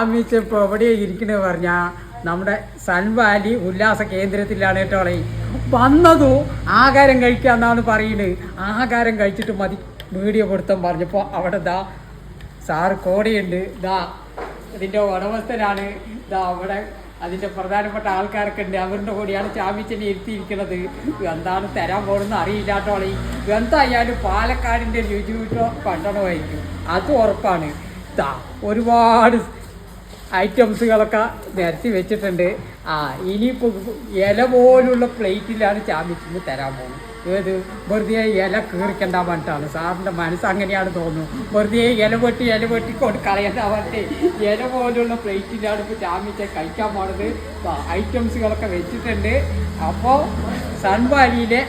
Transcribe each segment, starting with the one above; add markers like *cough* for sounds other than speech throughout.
ആമിച്ച് ഇപ്പോൾ എവിടെയാണ് ഇരിക്കണത് പറഞ്ഞാൽ നമ്മുടെ സൺവാലി ഉല്ലാസ കേന്ദ്രത്തിലാണ് കേട്ടോളെ വന്നതു? ആഹാരം കഴിക്കുക എന്നാണ് പറയുന്നത് ആഹാരം കഴിച്ചിട്ട് മതി. വീഡിയോ കൊടുത്താൻ പറഞ്ഞപ്പോൾ അവിടെ ദാ സാറ് കോടിയുണ്ട്. ദാ ഇതിന്റെ ഉടമസ്ഥനാണ്. ദാ അവിടെ അതിന്റെ പ്രധാനപ്പെട്ട ആൾക്കാരൊക്കെ ഉണ്ട് അവരുടെ കൂടിയാണ് ചാമിച്ചനെ ഇരുത്തിയിരിക്കുന്നത്. എന്താണ് തരാൻ പോകുന്നത് അറിയില്ലാട്ടോളെ എന്തായാലും പാലക്കാടിന്റെ രുചി കിട്ടോ കണ്ടണമായിരിക്കും അത് ഉറപ്പാണ്. ദാ ഒരുപാട് ഐറ്റംസുകളൊക്കെ നിരത്തി വെച്ചിട്ടുണ്ട്. ആ ഇനിയിപ്പോൾ ഇല പോലുള്ള പ്ലേറ്റിലാണ് ചാമ്പിച്ചിന് തരാൻ പോകുന്നത്. ഏത്? വെറുതെ ഇല കീറിക്കണ്ട പറഞ്ഞിട്ടാണ്. സാറിന്റെ മനസ്സ് അങ്ങനെയാണ് തോന്നുന്നു വെറുതെ ഇല വെട്ടി ഇല വെട്ടി കൊണ്ട് കളയണ്ട പറഞ്ഞിട്ട് ഇല പോലുള്ള പ്ലേറ്റിലാണ് ഇപ്പോൾ ചാമ്പിച്ച കഴിക്കാൻ പോണത്. ഐറ്റംസുകളൊക്കെ വെച്ചിട്ടുണ്ട്. അപ്പോൾ സൺവാലിയിലെ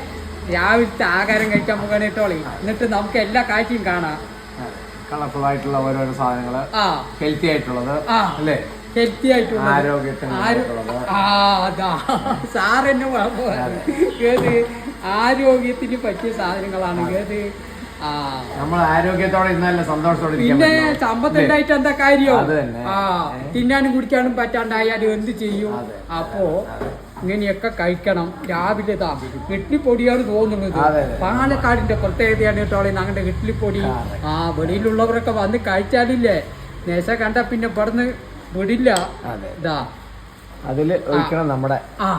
രാവിലത്തെ ആഹാരം കഴിക്കാൻ പോകണേട്ടോളി എന്നിട്ട് നമുക്ക് എല്ലാ കാഴ്ചയും കാണാം. കളർഫുൾ ആയിട്ടുള്ള ഓരോരോ സാധനങ്ങൾ ഹെൽത്തി ആയിട്ടുള്ളത്. അല്ലേ? ഹെൽത്തി ആയിട്ടുള്ള സാറെന്നെ ഏത് ആരോഗ്യത്തിന് പറ്റിയ സാധനങ്ങളാണ് ഏത് നമ്മൾ ആരോഗ്യത്തോടെ ഇന്നല്ല സന്തോഷത്തോടെ പിന്നെ. സമ്പത്തുണ്ടായിട്ട് എന്താ കാര്യം? തിന്നാനും കുടിക്കാനും പറ്റാണ്ടായാലും എന്ത് ചെയ്യും? അപ്പോ ഇങ്ങനെയൊക്കെ കഴിക്കണം. രാവിലെ താ ഇഡ്ലിപ്പൊടിയാണ് തോന്നുന്നത്. പാലക്കാടിന്റെ പ്രത്യേകതയാണ് കേട്ടോ ഞങ്ങളുടെ ഇഡ്ലിപ്പൊടി. ആ വെളിയിലുള്ളവരൊക്കെ വന്ന് കഴിച്ചാലില്ലേ? നേശ കണ്ട പിന്നെ ഇവിടുന്ന് വിടില്ല. ഇതാ. അതിൽ ഒഴിക്കണം നമ്മുടെ ആ.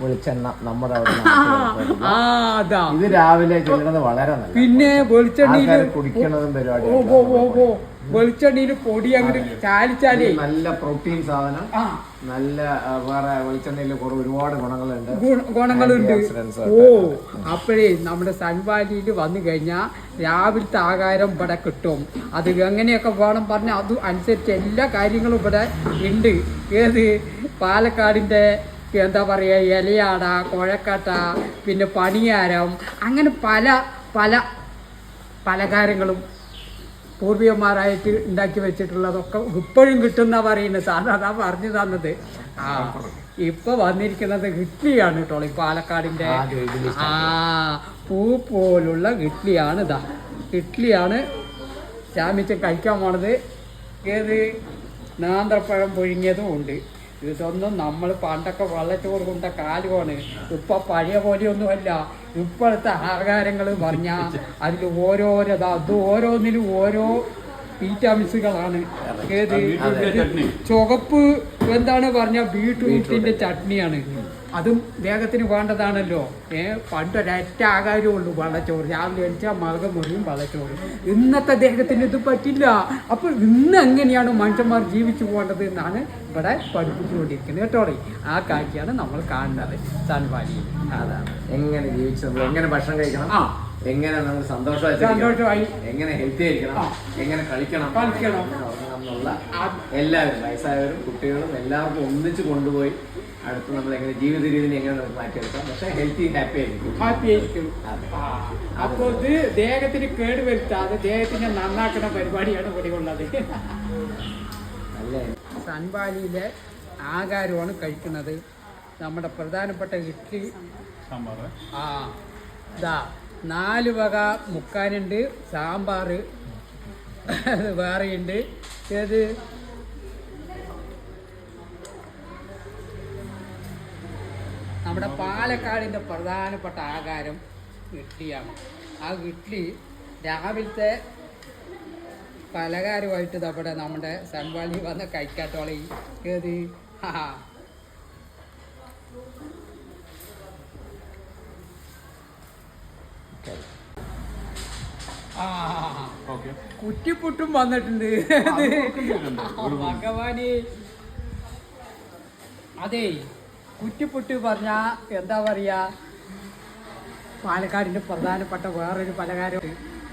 വെളിച്ചെണ്ണ നമ്മുടെ അവിടെ *laughs* ആ, ആ അതാ. ഇത് രാവിലെ ചെല്ലുന്നത് വളരെ നല്ല പിന്നെ വെളിച്ചെണ്ണയിൽ ആൾക്കാര് കുടിക്കണതും പരിപാടി ഓ ഓ ഓ ഓ. വെളിച്ചെണ്ണയിൽ പൊടി അങ്ങോട്ട് ചാലിച്ചാലേ നല്ല പ്രോട്ടീൻ സാധനം. ആ. നല്ല ആ, വേറെ വെളിച്ചെണ്ണയിൽ കുറെ ഒരുപാട് ഗുണങ്ങളുണ്ട്. ഗുണ- ഗുണങ്ങളുണ്ട്. Antioxidants ഓ ഒക്കെ. അപ്പോഴേ നമ്മുടെ സൺവാലിയിൽ വന്നു കഴിഞ്ഞാൽ രാവിലത്തെ ആഹാരം ഇവിടെ കിട്ടും. അത് എങ്ങനെയൊക്കെ വേണം പറഞ്ഞാൽ അത് അനുസരിച്ച് എല്ലാ കാര്യങ്ങളും ഇവിടെ ഉണ്ട്. ഏത്? പാലക്കാടിന്റെ എന്താ പറയുക ഇലയാട കുഴക്കട്ട പിന്നെ പണിയാരം അങ്ങനെ പല പല പലകാരങ്ങളും പൂർവികന്മാരായിട്ട് ഉണ്ടാക്കി വെച്ചിട്ടുള്ളതൊക്കെ ഇപ്പോഴും കിട്ടുന്ന പറയുന്നത്. സാറിന് അതാ പറഞ്ഞു തന്നത്. ആ ഇപ്പൊ വന്നിരിക്കുന്നത് ഇഡ്ഡലിയാണ് കേട്ടോ ഈ പാലക്കാടിന്റെ ആ പൂ പോലുള്ള ഇഡ്ഡലിയാണ് ഇതാ. ഇഡ്ഡലിയാണ് ചാമിച്ച് കഴിക്കാൻ പോണത്. ഏത്? നാന്തപ്പഴം പുഴുങ്ങിയതും ഉണ്ട്. ഇതൊന്നും നമ്മൾ പണ്ടൊക്കെ വെള്ളച്ചോറ് കൊണ്ട കാലമാണ് ഇപ്പൊ പഴയ പോലെയൊന്നുമല്ല. ഇപ്പോഴത്തെ ആഹാരങ്ങൾ പറഞ്ഞാൽ അതിൽ ഓരോരോ അത് ഓരോന്നിലും ഓരോ വിറ്റാമിൻസുകളാണ് ഏത്? ചുവപ്പ് എന്താണ് പറഞ്ഞ ബീട്രൂട്ടിന്റെ ചട്നിയാണ്. അതും ദേഹത്തിന് വേണ്ടതാണല്ലോ. ഏ പണ്ട് ഒരറ്റ ആകാരമേ ഉള്ളൂ വെള്ളച്ചോറ്. രാവിലെ എണിച്ചാൽ മകം മുറിയും വള്ളച്ചോറ്. ഇന്നത്തെ ദേഹത്തിന് ഇത് പറ്റില്ല. അപ്പോൾ ഇന്ന് എങ്ങനെയാണ് മനുഷ്യന്മാർ ജീവിച്ചു പോകേണ്ടത് എന്നാണ് ഇവിടെ പഠിപ്പിച്ചുകൊണ്ടിരിക്കുന്നത് കേട്ടോടെ ആ കാഴ്ചയാണ് നമ്മൾ കാണുന്നത്. സൺവാലിയിൽ അതാണ്. എങ്ങനെ ജീവിച്ചു എങ്ങനെ ഭക്ഷണം കഴിക്കണം? ആ. എങ്ങനെ നമ്മൾ സന്തോഷമായി സന്തോഷമായി. എങ്ങനെ ഹെൽത്തി ആയിരിക്കണം? എങ്ങനെ കളിക്കണം? കളിക്കണം. എന്നുള്ള എല്ലാവരും വയസ്സായവരും കുട്ടികളും എല്ലാവർക്കും ഒന്നിച്ച് കൊണ്ടുപോയി അടുത്ത് നമ്മൾ എങ്ങനെ ജീവിത രീതിനെ എങ്ങനെ നമുക്ക് മാറ്റിയെടുക്കാം. പക്ഷെ ഹെൽത്തി ഹാപ്പി ആയിരിക്കും. ഹാപ്പി ആയിരിക്കും. അതെ. ആ, അപ്പൊ ഇത് ദേഹത്തിന് കേട് വരുത്താതെ ദേഹത്തിനെ നന്നാക്കുന്ന പരിപാടിയാണ് ഇവിടെയുള്ളത് അല്ലേ? നല്ല സൺവാലിയിലെ ആകാരമാണ് കഴിക്കുന്നത്. നമ്മുടെ പ്രധാനപ്പെട്ട ഇഡ്ഡലി ആ. ഇതാ നാല് വക മുക്കാനുണ്ട് സാമ്പാർ വേറെയുണ്ട്. ഏത്? നമ്മുടെ പാലക്കാടിന്റെ പ്രധാനപ്പെട്ട ആകാരം ഇഡ്ഡലിയാണ്. ആ ഇഡ്ഡലി രാവിലത്തെ പലകാരമായിട്ട് നമ്മുടെ നമ്മുടെ സൺവാലി വന്ന കൈക്കാട്ടോളി ഏത്? ആ കുറ്റിപ്പുട്ടും വന്നിട്ടുണ്ട്. ഭഗവാന്. അതെ കുറ്റിപ്പുട്ട് പറഞ്ഞ എന്താ പറയാ? പാലക്കാടിന്റെ പ്രധാനപ്പെട്ട വേറൊരു പലഹാരം.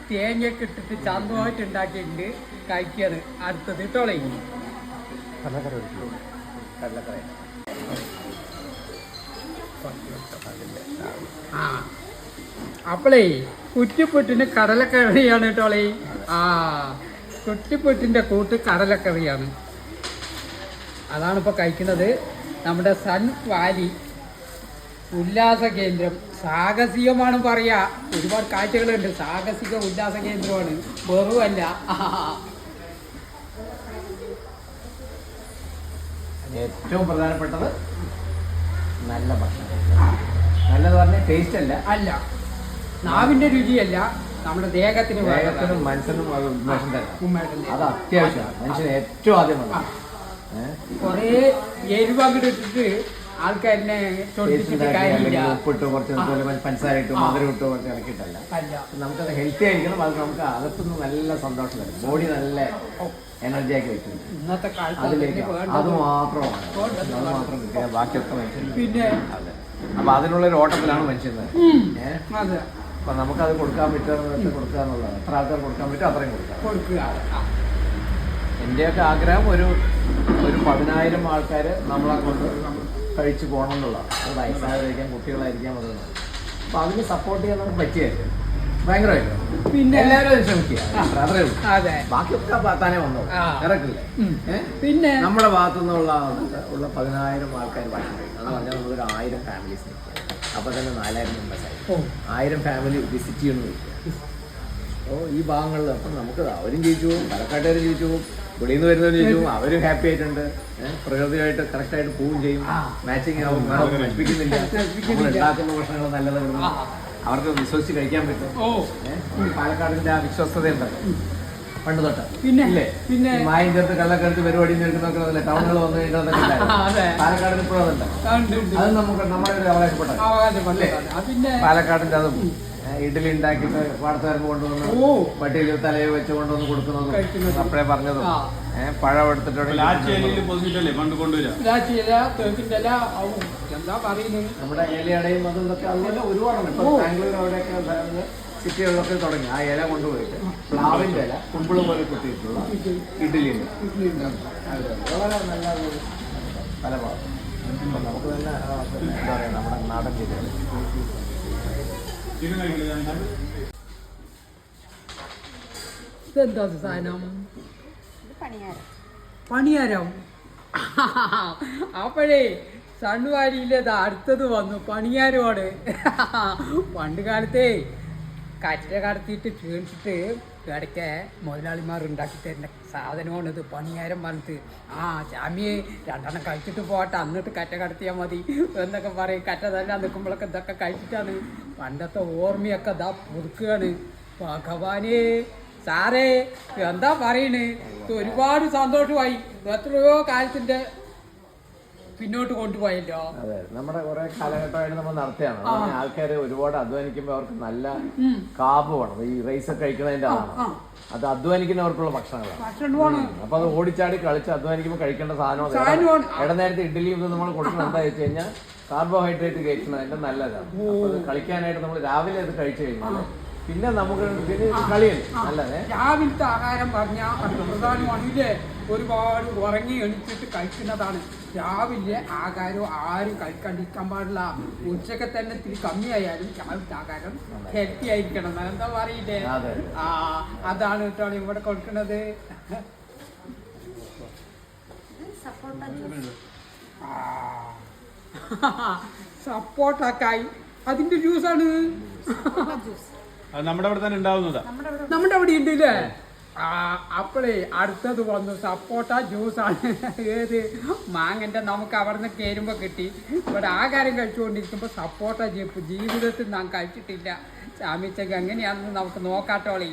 തേങ്ങയൊക്കെ ഇട്ടിട്ട് ചന്തമായിട്ട് ഉണ്ടാക്കിയിട്ടുണ്ട് കഴിക്കാണ് അടുത്തത് ഇട്ടോളെ ആ. അപ്പളേ കുറ്റിപ്പുറ്റിന് കടലക്കറിയാണ് കേട്ടോളെ ആ കുറ്റിപ്പുട്ടിന്റെ കൂട്ട് കടലക്കറിയാണ്. അതാണ് ഇപ്പോൾ കഴിക്കുന്നത്. നമ്മുടെ സൺ വാലി ഉല്ലാസ കേന്ദ്രം. സാഹസികമാണ് പറയാ. ഒരുപാട് കാഴ്ചകളുണ്ട്. സാഹസിക ഉല്ലാസ കേന്ദ്രമാണ്. വെറുമല്ല ഏറ്റവും പ്രധാനപ്പെട്ടത് നല്ല ഭക്ഷണം. നല്ലത് പറഞ്ഞ ടേസ്റ്റ് അല്ല. അല്ല. നാവിന്റെ രുചിയല്ല നമ്മുടെ ദേഹത്തിന് വേഗത്തിനും മനസ്സിനും ഉന്മേഷം തരാം അത് അത്യാവശ്യമാണ്. മനുഷ്യന് ഏറ്റവും ആദ്യം വേണം കൊറേ എരിവങ്ങോട്ട് ഇട്ടിട്ട് ആൾക്കാരിനെ ഉപ്പിട്ട് കുറച്ച് പഞ്ചസാര ഇട്ട് മധുരം ഇട്ട് കുറച്ച് ഇളക്കിയിട്ടല്ല. നമുക്കത് ഹെൽത്തി ആയിരിക്കണം. അത് നമുക്ക് അകത്തുനിന്ന് നല്ല സന്തോഷം തരും. ബോഡി നല്ല എനർജി ആക്കി വെക്കുന്നു. ഇന്നത്തെ കാലത്ത് അതിലേക്ക് അത് മാത്രമാണ്. അത് മാത്രം കിട്ടിയ ബാക്കിയൊക്കെ മനുഷ്യൻ പിന്നെ അതെ. അപ്പൊ അതിനുള്ള ഒരു ഓട്ടത്തിലാണ് മനുഷ്യന്. അതെ. അപ്പൊ നമുക്കത് കൊടുക്കാൻ പറ്റുക കൊടുക്കുക എന്നുള്ളതാണ്. എത്ര ആൾക്കാർ കൊടുക്കാൻ പറ്റും അത്രയും കൊടുക്കാം കൊടുക്കുക. എന്റെയൊക്കെ ആഗ്രഹം ഒരു ഒരു പതിനായിരം ആൾക്കാർ നമ്മളെ കൊണ്ട് കഴിച്ചു പോകണം എന്നുള്ളതാണ്. അത് വയസ്സായതായിരിക്കാം കുട്ടികളായിരിക്കാം അതൊന്നും അപ്പൊ അതിന് സപ്പോർട്ട് ചെയ്യാൻ നമുക്ക് പറ്റിയായിരുന്നു ഭയങ്കരമായിട്ട്. പിന്നെ? എല്ലാവരും അത് ശ്രമിക്കുക. അത്ര- അതെ. ബാക്കിയൊക്കെ താനേ വന്നോളൂ. ആ. ഇറക്കില്ലേ? പിന്നെ? നമ്മുടെ ഭാഗത്തു നിന്നുള്ള ഉള്ള പതിനായിരം ആൾക്കാർ ഭക്ഷണം അത് പറഞ്ഞാൽ നമുക്കൊരു ആയിരം ഫാമിലീസ് നിൽക്കുക. അപ്പോൾ തന്നെ നാലായിരം മെമ്പേഴ്സ് ആയി. ആയിരം ഫാമിലി വിസിറ്റ് ചെയ്യുന്നു അപ്പോൾ ഈ ഭാഗങ്ങളിൽ അപ്പം നമുക്ക് അവരും ജയിച്ചു പോകും പാലക്കാട്ടുകാരും ജീവിച്ചു പോകും വെളിയിൽ നിന്ന് വരുന്നവരും ജീവിച്ചു അവരും ഹാപ്പി ആയിട്ടുണ്ട്. പ്രകൃതിയായിട്ട് പ്രകൃതിയായിട്ട് കറക്റ്റായിട്ട് പോവുകയും ചെയ്യും. മാച്ചിങ് ആവും. നശിപ്പിക്കുന്നില്ല. *laughs* ഉണ്ടാക്കുന്ന ഭക്ഷണങ്ങൾ നല്ലതാണ് അവർക്ക് വിശ്വസിച്ച് കഴിക്കാൻ പറ്റും. പാലക്കാടിന്റെ ആ വിശ്വസ്തത ഉണ്ട് പണ്ട് തൊട്ട്. പിന്നെ ഇല്ലേ? പിന്നെ മായം ചേർത്ത് കള്ളക്കടുത്ത് പരിപാടി എടുക്കുന്നൊക്കെ ടൗണുകൾ വന്നു കഴിഞ്ഞാൽ. പാലക്കാടിന് ഇപ്പോഴും അതുണ്ട്. അത് നമുക്ക് നമ്മുടെ ഒരു അവകാശപ്പെട്ട പിന്നെ പാലക്കാടിന്റെ അതും. ഇഡ്ഡലി ഉണ്ടാക്കിയിട്ട് വാടത്തുകാർക്ക് കൊണ്ടുവന്ന് ഓ. പട്ടിയിൽ തലയിൽ വെച്ച് കൊണ്ടുവന്ന് കൊടുക്കുന്നതും. അപ്പഴേ പറഞ്ഞതും. പഴം എടുത്തിട്ടുണ്ട് നമ്മുടെ ഇലയടയും അതും ഇതൊക്കെ അതുപോലെ ഒരുപാടുണ്ട്. ഇപ്പൊ ബാംഗ്ലൂർ അവിടെയൊക്കെ സിറ്റികളിലൊക്കെ തുടങ്ങി. ആ ഇല കൊണ്ടുപോയിട്ട് പ്ലാവിന്റെ ഇല കുമ്പിൾ പോലെ കുത്തിയിട്ടുള്ള ഇഡ്ഡലി ഉണ്ട് വളരെ നല്ല പല ഭാഗം അപ്പൊ നമുക്ക് തന്നെ എന്താ പറയാ നമ്മുടെ നാടൻ രീതികൾ ചിക്കൻ കഴിക്കില്ല ഇതെന്താ ഇത് സാധനം പണിയാരം. പണിയാരം. *laughs* അപ്പോഴേ സണ്ണുവാരിയിലേത് അടുത്തത് വന്നു. പണിയാരമാണ്. *laughs* പണ്ട് കാലത്തേ കറ്റ കടത്തിയിട്ട് ക്ഷീണിച്ചിട്ട് ഇടയ്ക്ക് മുതലാളിമാർ ഉണ്ടാക്കി തരുന്ന സാധനമാണ് ഇത് പണിയാരം പറഞ്ഞിട്ട് ആ ചാമിയെ രണ്ടെണ്ണം കഴിച്ചിട്ട് പോട്ടെ അന്നിട്ട് കറ്റ കടത്തിയാൽ മതി എന്നൊക്കെ പറയും. കറ്റ തന്നെ നിൽക്കുമ്പോഴൊക്കെ ഇതൊക്കെ കഴിച്ചിട്ടാണ്. പണ്ടത്തെ ഓർമ്മയൊക്കെ ഇതാ പുതുക്കുകയാണ്. ഭഗവാനേ സാറേ എന്താ പറയണ്? ഒരുപാട് സന്തോഷമായി. എത്രയോ കാലത്തിന്റെ പിന്നോട്ട് കൊണ്ടുപോയല്ലോ. അതെ നമ്മുടെ കുറെ കാലഘട്ടമായിട്ട് നമ്മൾ നടത്തിയാണ്. ആൾക്കാർ ഒരുപാട് അധ്വാനിക്കുമ്പോൾ അവർക്ക് നല്ല കാപ്പ് കാബ് വേണം. ഈ റൈസ് ഒക്കെ കഴിക്കുന്നതിന്റെ. ആണ് അത് അധ്വാനിക്കുന്നവർക്കുള്ള ഭക്ഷണങ്ങളാണ്. അപ്പൊ അത് ഓടിച്ചാടി കളിച്ച് അധ്വാനിക്കുമ്പോൾ കഴിക്കേണ്ട സാധനമാണ്. ഇടനേരത്തെ ഇഡ്ഡലിയും ഇത് നമ്മൾ കൊടുക്കുന്നത് എന്താ വെച്ച് കഴിഞ്ഞാൽ കാർബോഹൈഡ്രേറ്റ് കഴിക്കുന്നതിന്റെ നല്ലതാണ്. കളിക്കാനായിട്ട് നമ്മൾ രാവിലെ അത് കഴിച്ചു കഴിഞ്ഞാൽ പിന്നെ നമുക്ക് നല്ലതേ രാവിലത്തെ ആഹാരം പറഞ്ഞ പ്രധാനമാണ് ഇല്ലേ ഒരുപാട് ഉറങ്ങി എണിച്ചിട്ട് കഴിക്കുന്നതാണ്. രാവിലെ ആഹാരം ആരും കഴിക്കാണ്ടിരിക്കാൻ പാടില്ല. ഉച്ചയ്ക്ക് തന്നെ ഇത്തിരി കമ്മിയായാലും രാവിലത്തെ ആഹാരം ഹെൽത്തി ആയിരിക്കണം. എന്താ പറയില്ലേ? ആ അതാണ് കേട്ടോ ഇവിടെ കൊടുക്കുന്നത്. *laughs* സപ്പോർട്ടാക്കായി. അതിന്റെ ജ്യൂസാണ് ജ്യൂസ് നമ്മുടെ അവിടെ തന്നെ ഉണ്ടാവുന്നതാ. നമ്മുടെ അവിടെ ഉണ്ട് ഇല്ലേ? അപ്പോഴേ അടുത്തത് വന്നു സപ്പോട്ട ജ്യൂസാണ് ഏത്? മാങ്ങന്റെ നമുക്ക് അവിടെ നിന്ന് കയറുമ്പോൾ കിട്ടി. ഇവിടെ കാര്യം കഴിച്ചുകൊണ്ടിരിക്കുമ്പോൾ സപ്പോട്ട ജീപ്പ് ജീവിതത്തിൽ നാം കഴിച്ചിട്ടില്ല. ചാമിച്ചക്ക് എങ്ങനെയാണെന്ന് നമുക്ക് നോക്കാട്ടോളി.